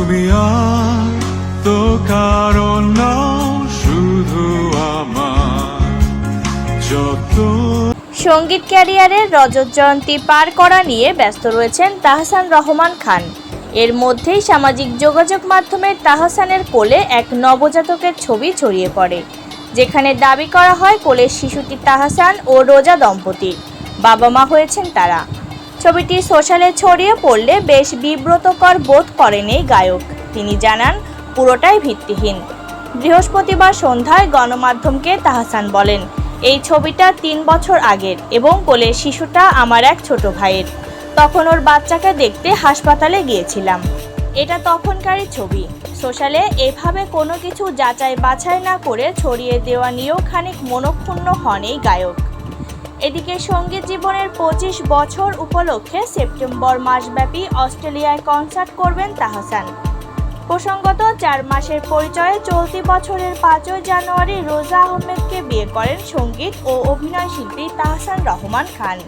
তুমি আর তো নাও, শুধু আমার যত সংগীত ক্যারিয়ারের রজত জয়ন্তী পার করা নিয়ে ব্যস্ত রয়েছেন তাহসান রহমান খান। এর মধ্যেই সামাজিক যোগাযোগ মাধ্যমে তাহসানের কোলে এক নবজাতকের ছবি ছড়িয়ে পড়ে, যেখানে দাবি করা হয় কোলের শিশুটি তাহসান ও রোজা দম্পতির। বাবা মা হয়েছেন তারা। ছবিটি সোশ্যালে ছড়িয়ে পড়লে বেশ বিব্রতকর বোধ করেন এই গায়ক। তিনি জানান, পুরোটাই ভিত্তিহীন। বৃহস্পতিবার সন্ধ্যায় গণমাধ্যমকে তাহসান বলেন, এই ছবিটা তিন বছর আগের এবং কোলের শিশুটা আমার এক ছোট ভাইয়ের। তখন ওর বাচ্চাকে দেখতে হাসপাতালে গিয়েছিলাম। এটা তখনকারই ছবি। সোশ্যালে এভাবে কোনো কিছু যাচাই বাছাই না করে ছড়িয়ে দেওয়া নিয়েও খানিক মনক্ষুণ্ণ হন এই গায়ক। এদিকে সংগীত জীবনের পঁচিশ বছর উপলক্ষে সেপ্টেম্বর মাসব্যাপী অস্ট্রেলিয়ায় কনসার্ট করবেন তাহসান। প্রসঙ্গত, চার মাসের পরিচয়ে চলতি বছরের পাঁচই জানুয়ারি রোজা আহমেদকে বিয়ে করেন সংগীত ও অভিনয় শিল্পী তাহসান রহমান খান।